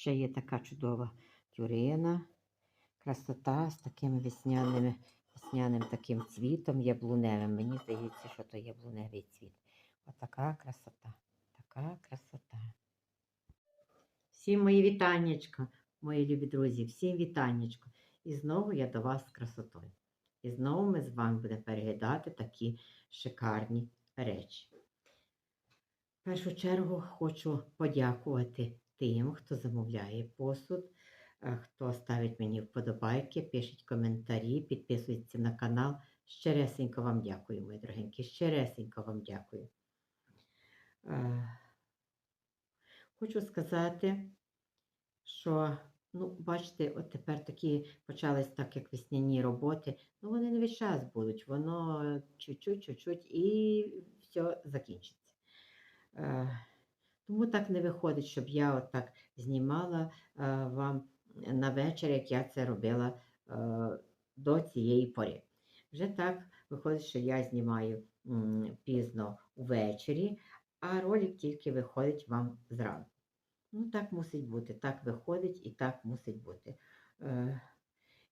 Ще є така чудова тюрина. Красота з такими весняними, весняним таким цвітом яблуневим. Мені здається, що то яблуневий цвіт. Отака красота. Така красота. Всім мої вітаннячка, мої любі друзі, всім вітаннячка. І знову я до вас з красотою. І знову ми з вами будемо переглядати такі шикарні речі. В першу чергу хочу подякувати тим, хто замовляє посуд, е, хто ставить мені вподобайки, пишіть коментарі, підписується на канал. Щересенько вам дякую, мої дорогенькі, щересенько вам дякую. Е, Хочу сказати, що, ну, бачите, от тепер такі почались так, як весняні роботи. Ну, вони не весь час будуть, воно чуть-чуть, чуть-чуть і все закінчиться. Тому так не виходить, щоб я от так знімала е, вам на вечір, як я це робила е, до цієї пори. Вже так виходить, що я знімаю пізно ввечері, а ролик тільки виходить вам зранку. Ну, так мусить бути, так виходить і так мусить бути. Е,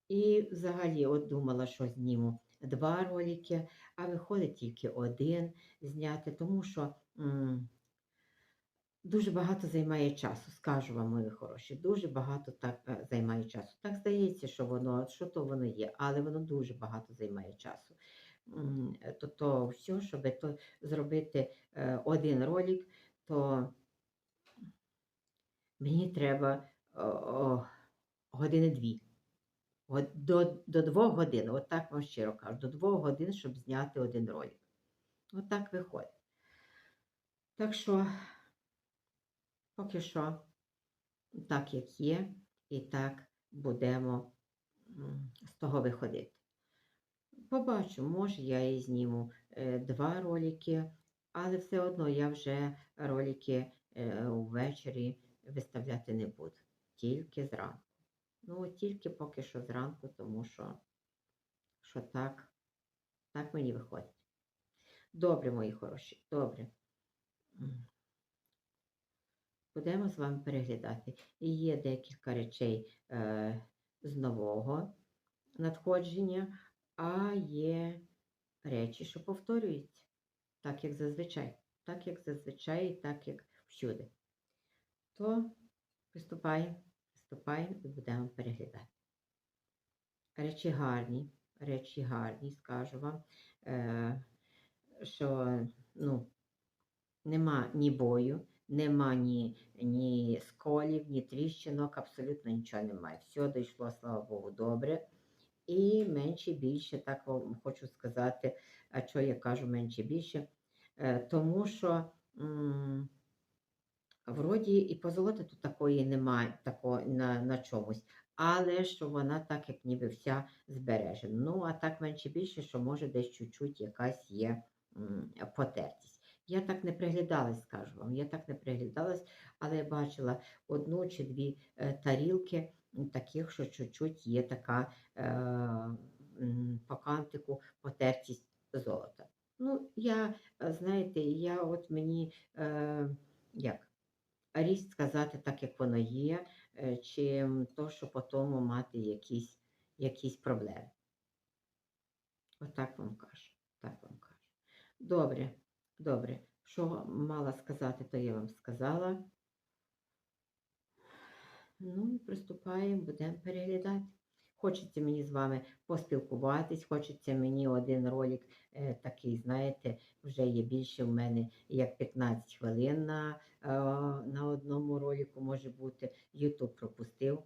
і взагалі, от думала, що зніму два ролики, а виходить тільки один зняти, тому що дуже багато займає часу, скажу вам, мої хороші, дуже багато так е, займає часу. Так здається, що воно, що то воно є, але воно дуже багато займає часу. М, То, то все, щоб то зробити е, один ролик, то мені треба о, о, години дві. До, до двох годин, от так вам щиро кажу, до двох годин, щоб зняти один ролик. От так виходить. Так що, поки що, так як є, і так будемо з того виходити. Побачу, може я і зніму е, два ролики, але все одно я вже ролики е, ввечері виставляти не буду. Тільки зранку. Ну, тільки поки що зранку, тому що, що так, так мені виходить. Добре, мої хороші, добре. Будемо з вами переглядати. І є декілька речей е, з нового надходження, а є речі, що повторюються, так як зазвичай, так як зазвичай, і так як всюди. То приступаємо, приступаємо і будемо переглядати. Речі гарні, речі гарні, скажу вам, е, що ну, нема ні бою, нема ні, ні сколів, ні тріщинок, абсолютно нічого немає. Все дійшло, слава Богу, добре. І менше більше, так вам хочу сказати, а що я кажу менше більше, Е, тому що вроді і позолоти тут такої немає тако, на, на чомусь, але що вона так, як ніби вся збережена. Ну, а так менше більше, що може десь чуть-чуть якась є потертість. Я так не приглядалась, скажу вам, я так не приглядалась, але я бачила одну чи дві е, тарілки таких, що чуть-чуть є така е, по кантику потертість золота. Ну, я, е, знаєте, я от мені е, як ріст сказати так, як воно є, е, чим то, що по тому мати якісь, якісь проблеми. Отак вам кажу. Так вам кажу. Добре, добре. Що мала сказати, то я вам сказала. Ну і приступаємо, будемо переглядати. Хочеться мені з вами поспілкуватись, хочеться мені один ролик е, такий, знаєте, вже є більше в мене як 15 хвилин на, е, на одному ролику може бути. Ютуб пропустив.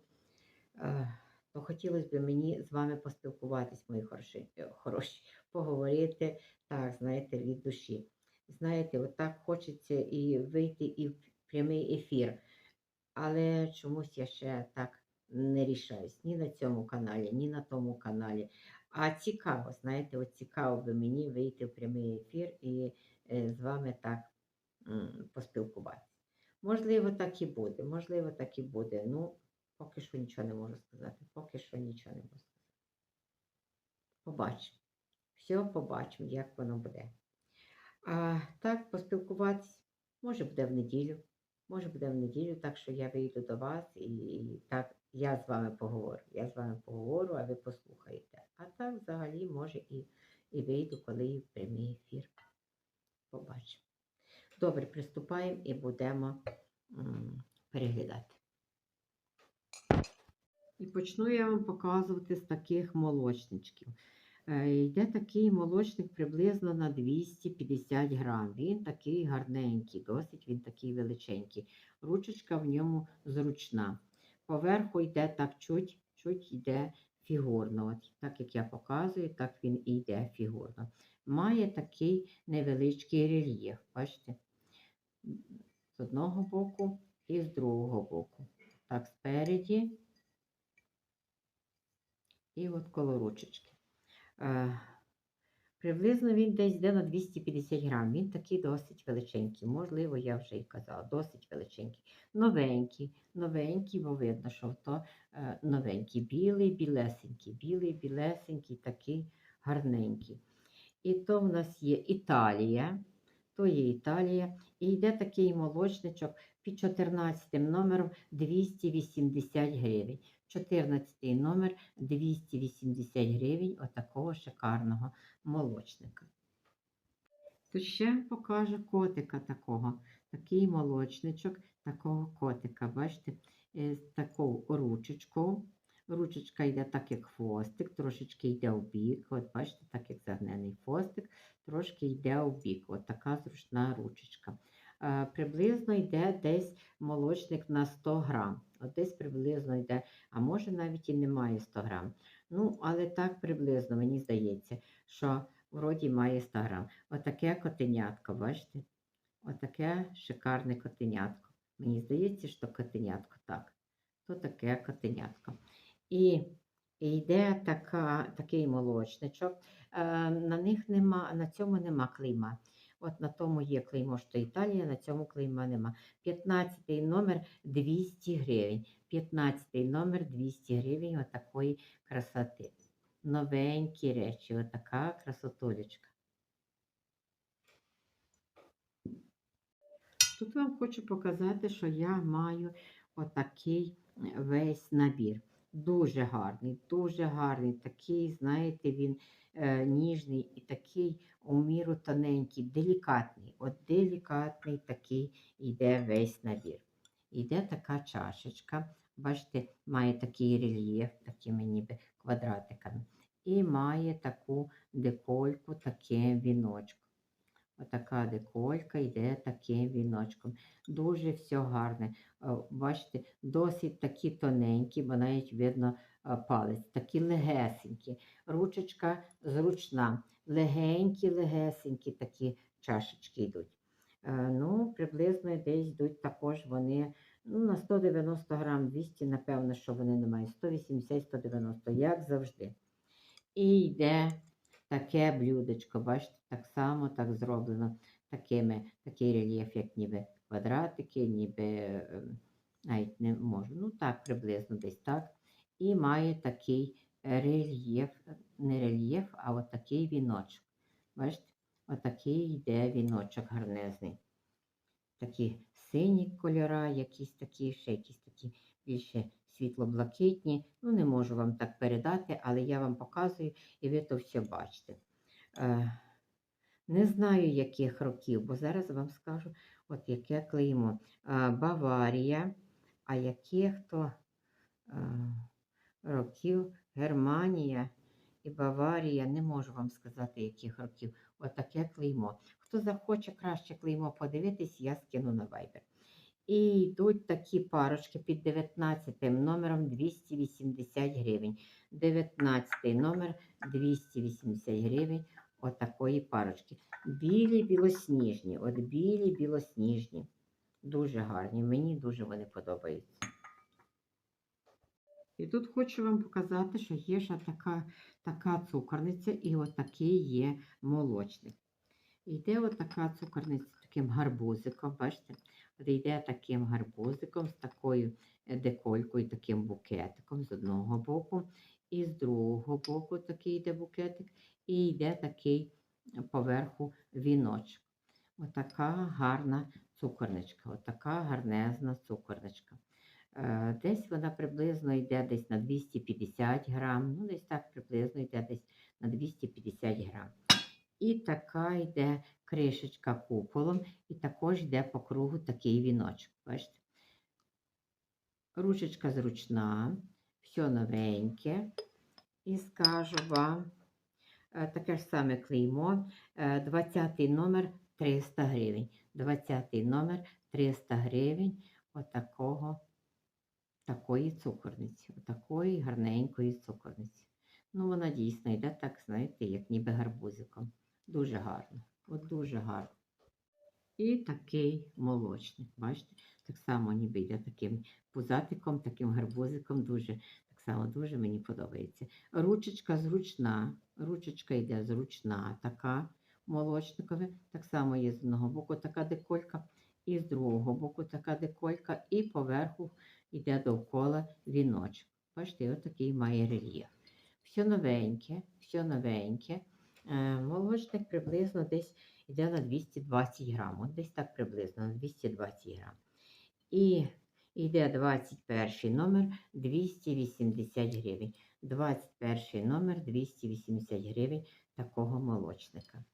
Е, то хотілося б мені з вами поспілкуватись, мої хороші, е, хороші, поговорити, так, знаєте, від душі. Знаєте, отак хочеться і вийти і в прямий ефір. Але чомусь я ще так не рішаюсь ні на цьому каналі, ні на тому каналі. А цікаво, знаєте, от цікаво би мені вийти в прямий ефір і е, з вами так поспілкуватися. Можливо, так і буде, можливо, так і буде. Ну, поки що нічого не можу сказати. Поки що нічого не можу сказати. Побачимо. Все побачимо, як воно буде. А так, поспілкуватись, може буде в неділю, Може буде в неділю, так що я вийду до вас і, так я з вами поговорю. Я з вами поговорю, а ви послухаєте. А так взагалі може і, і вийду, коли в прямий ефір. Побачимо. Добре, приступаємо і будемо м, переглядати. І почну я вам показувати з таких молочничків. Е, Йде такий молочник приблизно на 250 грам. Він такий гарненький, досить він такий величенький. Ручечка в ньому зручна. Поверху йде так чуть, чуть йде фігурно. От, так як я показую, так він і йде фігурно. Має такий невеличкий рельєф. Бачите? З одного боку і з другого боку. Так, спереді і от коло ручечки. Е, Приблизно він десь йде на 250 грам. Він такий досить величенький. Можливо, я вже і казала, досить величенький. Новенький, новенький, бо видно, що то е, новенький. Білий, білесенький, білий, білесенький, такий гарненький. І то в нас є Італія. То є Італія. І йде такий молочничок під 14 номером 280 гривень. 14 номер 280 гривень отакого шикарного молочника. То ще покажу котика такого. Такий молочничок, такого котика. Бачите, е, з таку ручечку. Ручечка йде так, як хвостик, трошечки йде в бік. От бачите, так як загнений хвостик, трошки йде в бік. От така зручна ручечка. Е, Приблизно йде десь молочник на 100 грам. От десь приблизно йде, а може навіть і немає 100 грам. Ну, але так приблизно, мені здається, що вроді має 100 грам. Отаке котенятко, бачите? Отаке шикарне котенятко. Мені здається, що котенятко так. То таке котенятко. І, йде така, такий молочничок. Е, на них нема, на цьому нема клейма. От на тому є клеймо, що Італія, на цьому клейма нема. 15 номер 200 гривень. 15 номер 200 гривень отакої красоти. Новенькі речі, отака красотулечка. Тут вам хочу показати, що я маю отакий весь набір. Дуже гарний, дуже гарний. Такий, знаєте, він е, ніжний і такий у міру тоненький, делікатний. От делікатний такий йде весь набір. Йде така чашечка. Бачите, має такий рельєф, такими ніби квадратиками. І має таку декольку, таке віночко. Отака деколька йде таким віночком. Дуже все гарне. Е, Бачите, досить такі тоненькі, бо навіть видно е, палець, такі легесенькі. Ручечка зручна. Легенькі, легесенькі такі чашечки йдуть. Е, Ну, приблизно десь йдуть також вони ну, на 190 грам, 200, напевно, що вони не мають. 180-190, як завжди. І йде таке блюдечко, бачите, так само так зроблено, такими, такий рельєф, як ніби квадратики, ніби ем, навіть не можу. Ну так, приблизно десь так. І має такий рельєф, не рельєф, а от такий віночок. Бачите, отакий йде віночок гарнезний. Такі сині кольора, якісь такі, ще якісь такі більше світло-блакитні. Ну, не можу вам так передати, але я вам показую, і ви то все бачите. Не знаю, яких років, бо зараз вам скажу, от яке клеймо. Баварія, а яких то е, років Германія і Баварія, не можу вам сказати, яких років. Отаке клеймо. Хто захоче краще клеймо подивитись, я скину на Viber. І йдуть такі парочки під 19 номером 280 гривень. 19 номер 280 гривень отакої парочки. Білі білосніжні, от білі білосніжні. Дуже гарні. Мені дуже вони подобаються. І тут хочу вам показати, що є ще така, така цукорниця і отакий є молочник. Йде отака цукорниця таким гарбузиком, бачите? От йде таким гарбузиком з такою е, деколькою, таким букетиком з одного боку, і з другого боку такий йде букетик, і йде такий поверху віночок. Отака гарна цукорничка. Отака гарнезна цукорничка. Е, Десь вона приблизно йде десь на 250 грам, ну десь так приблизно йде десь на 250 грам. І така йде кришечка куполом, і також йде по кругу такий віночок. Бачите? Ручечка зручна, все новеньке. І скажу вам, таке ж саме клеймо, 20 номер 300 гривень. 20 номер 300 гривень отакого, такої цукорниці, отакої гарненької цукорниці. Ну, вона дійсно йде так, знаєте, як ніби гарбузиком. Дуже гарно. От дуже гарно. І такий молочник. Бачите? Так само ніби йде таким пузатиком, таким гарбузиком. Дуже, само дуже мені подобається. Ручечка зручна, ручечка йде зручна, така молочникова. Так само є з одного боку така деколька, і з другого боку така деколька, і поверху йде довкола віночок. Бачите, отакий має рельєф. Все новеньке, все новеньке. Е, Молочник приблизно десь йде на 220 грам. Десь так приблизно на 220 грам. І йде 21 номер 280 гривень. 21 номер 280 гривень такого молочника.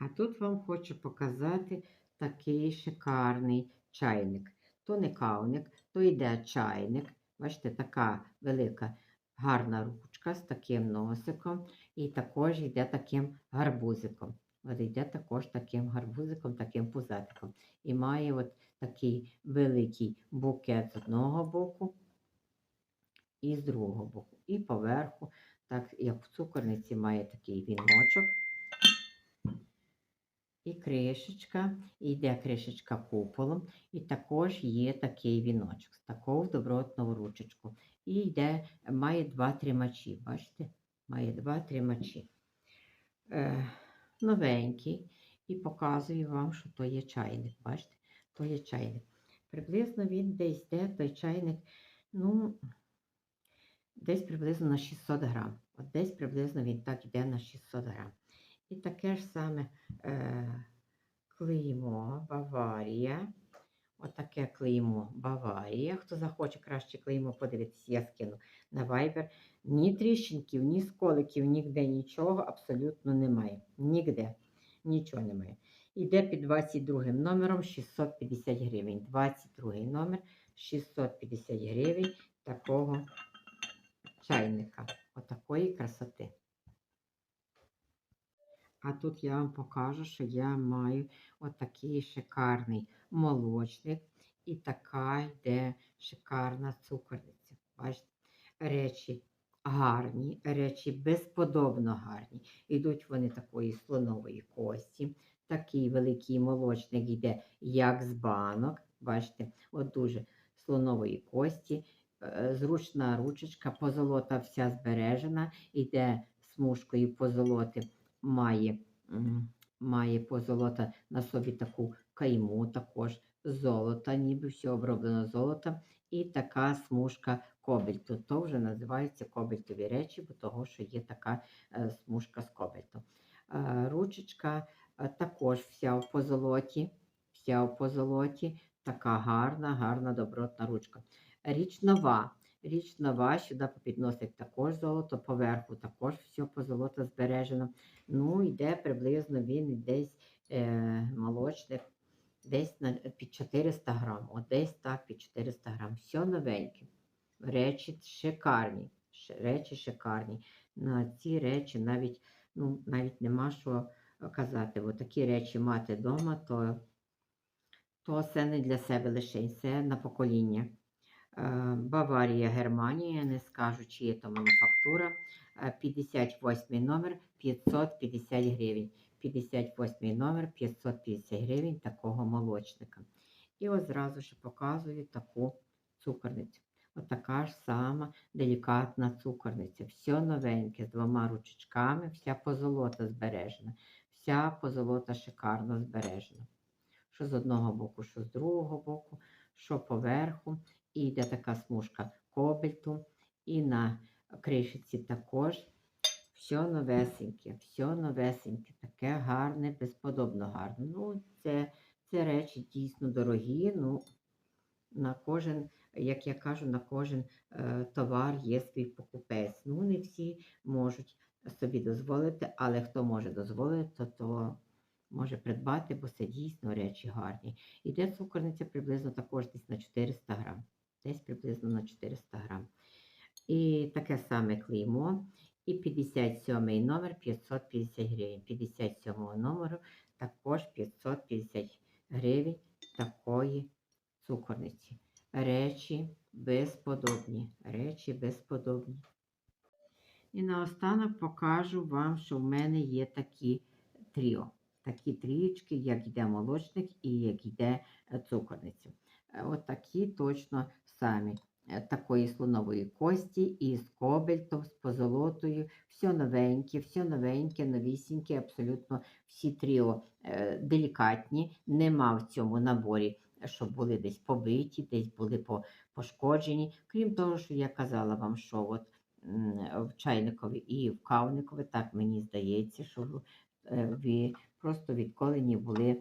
А тут вам хочу показати такий шикарний чайник. То не кавник, то йде чайник. Бачите, така велика гарна ручка з таким носиком. І також йде таким гарбузиком. От йде також таким гарбузиком, таким пузатиком. І має от такий великий букет з одного боку і з другого боку. І поверху, так як в цукорниці, має такий віночок. І кришечка, і йде кришечка куполом, і також є такий віночок з такого добротного ручечку. І йде, має два тримачі. Бачите? Має два тримачі. Е, новенький. І показую вам, що то є чайник. Бачите? То є чайник. Приблизно він десь йде, той чайник, ну, десь приблизно на 600 грам. От десь приблизно він так йде на 600 грам. І таке ж саме е, клеймо Баварія. Отаке клеймо Баварія. Хто захоче краще клеймо подивитися, я скину на Viber. Ні тріщинків, ні сколиків, ніде нічого абсолютно немає. Нігде нічого немає. Іде під 22 номером 650 гривень. 22 номер 650 гривень такого чайника. Отакої красоти. А тут я вам покажу, що я маю отакий шикарний молочник і така йде шикарна цукорниця. Бачите, речі гарні, речі безподобно гарні. Ідуть вони такої слонової кості. Такий великий молочник йде, як з банок. Бачите, от дуже слонової кості. Е, Зручна ручечка, позолота вся збережена, йде смужкою позолоти має, має позолота на собі таку кайму, також золота, ніби все оброблено золотом. І така смужка кобальту. То вже називаються кобальтові речі, бо того, що є така е, смужка з кобальту. Е, ручечка також вся в позолоті, вся в позолоті, така гарна, гарна, добротна ручка. Річ нова. Річ нова, сюди попідносить також золото, поверху також все позолото збережено. Ну, йде приблизно він десь е, молочник, десь на, під 400 грам. От десь так під 400 грам. Все новеньке. Речі шикарні. Речі шикарні. На ці речі навіть, ну, навіть нема що казати. Бо такі речі мати вдома, то, то це не для себе лише, це на покоління. Е, Баварія, Германія, не скажу, чи є то мануфактура. Е, 58 номер 550 гривень. 58 номер 550 гривень такого молочника. І ось зразу ж показую таку цукорницю. Отака ж сама делікатна цукорниця. Все новеньке, з двома ручечками, вся позолота збережена. Вся позолота шикарно збережена. Що з одного боку, що з другого боку, що поверху. І йде така смужка кобальту. І на кришиці також все новесеньке, все новесеньке, таке гарне, безподобно гарне. Ну, це Це речі дійсно дорогі. Ну, на кожен, як я кажу, на кожен е, товар є свій покупець. Ну, не всі можуть собі дозволити, але хто може дозволити, то, то може придбати, бо це дійсно речі гарні. Іде цукорниця приблизно також десь на 400 грам. Десь приблизно на 400 грам. І таке саме клеймо. І 57 номер 550 гривень. 57 номеру також 550 гривень такої цукорниці. Речі безподобні. Речі безподобні. І наостанок покажу вам, що в мене є такі тріо. Такі трієчки, як йде молочник і як йде е, цукорниця. Е, От точно самі. Е, Такої слонової кості із кобальтом, з позолотою, все новеньке, все новеньке, новісіньке, абсолютно всі тріо е, делікатні. Нема в цьому наборі, щоб були десь побиті, десь були пошкоджені. Крім того, що я казала вам, що от в чайникові і в кавникові, так мені здається, що е, ви просто відколені були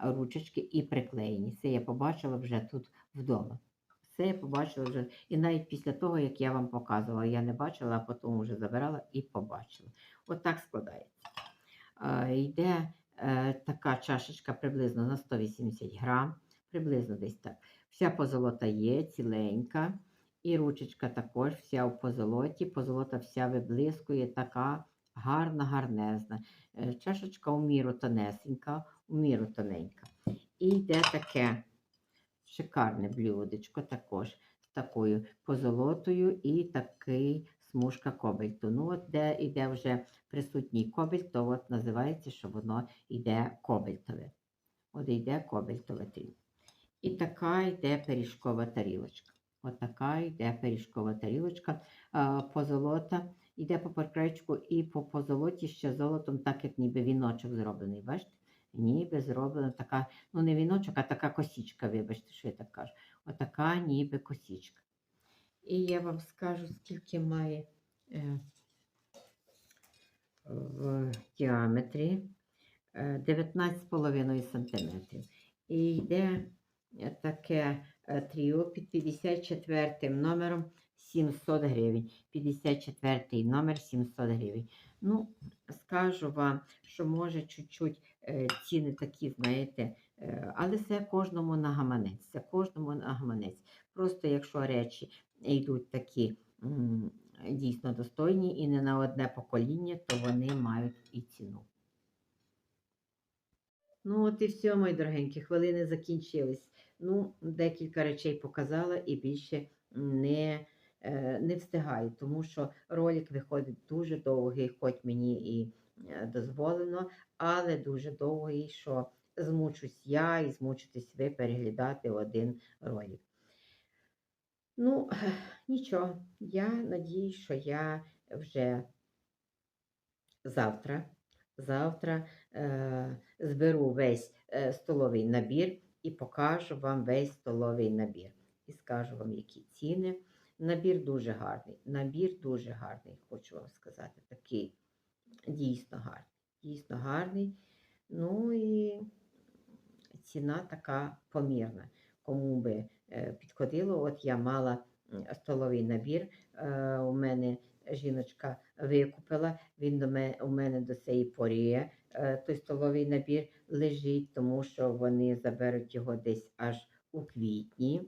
ручечки і приклеєні. Це я побачила вже тут вдома. Це я побачила вже. І навіть після того, як я вам показувала, я не бачила, а потім вже забирала і побачила. От так складається. Е, йде е, така чашечка приблизно на 180 грам, приблизно десь так. Вся позолота є, ціленька. І ручечка також вся в позолоті. Позолота вся виблискує, така гарна, гарнезна. Е, Чашечка у міру тонесенька, у міру тоненька. І йде таке шикарне блюдечко також з такою позолотою і такий смужка кобальту. Ну, от де йде вже присутній кобальт, то от називається, що воно йде кобальтове. От йде кобальтове. І така йде пиріжкова тарілочка. От така йде пиріжкова тарілочка. Позолота йде по паркрайчику і по позолоті ще золотом, так як ніби віночок зроблений. Бачите? Ніби зроблена така, ну не віночок, а така косічка, вибачте, що я так кажу. Отака ніби косічка. І я вам скажу, скільки має е, в діаметрі е, 19,5 см. І йде таке тріо під 54 номером 700 гривень. 54 номер 700 гривень. Ну, скажу вам, що може чуть-чуть е, ціни такі, знаєте, е, але це кожному на гаманець. Це кожному на гаманець. Просто якщо речі йдуть такі дійсно достойні і не на одне покоління, то вони мають і ціну. Ну, от і все, мої дорогенькі, хвилини закінчились. Ну, декілька речей показала і більше не, е, не встигаю, тому що ролик виходить дуже довгий, хоч мені і е, дозволено, але дуже довгий, що змучусь я і змучитесь ви переглядати один ролик. Ну, нічого, я надію, що я вже завтра, завтра е, зберу весь е, столовий набір і покажу вам весь столовий набір. І скажу вам, які ціни. Набір дуже гарний. Набір дуже гарний, хочу вам сказати. Такий дійсно гарний. Дійсно гарний. Ну і ціна така помірна. Кому би е, підходило, от я мала столовий набір. е, У мене жіночка викупила, він у мене до цієї порі е, той столовий набір лежить, тому що вони заберуть його десь аж у квітні.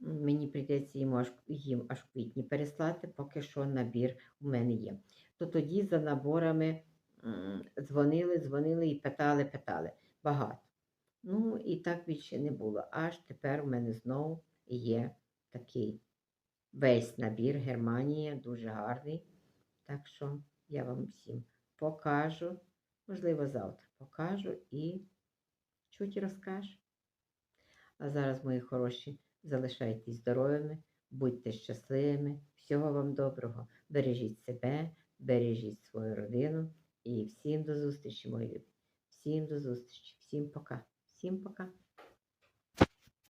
Мені прийдеться їм аж, їм аж в квітні переслати, поки що набір у мене є. То тоді за наборами дзвонили, дзвонили і питали, питали. Багато. Ну і так більше не було. Аж тепер у мене знову є такий весь набір Германія, дуже гарний. Так що я вам всім покажу, можливо, завтра покажу і чуть розкажу. А зараз, мої хороші, залишайтесь здоровими, будьте щасливими, всього вам доброго. Бережіть себе, бережіть свою родину і всім до зустрічі, мої любі. Всім до зустрічі, всім пока, всім пока.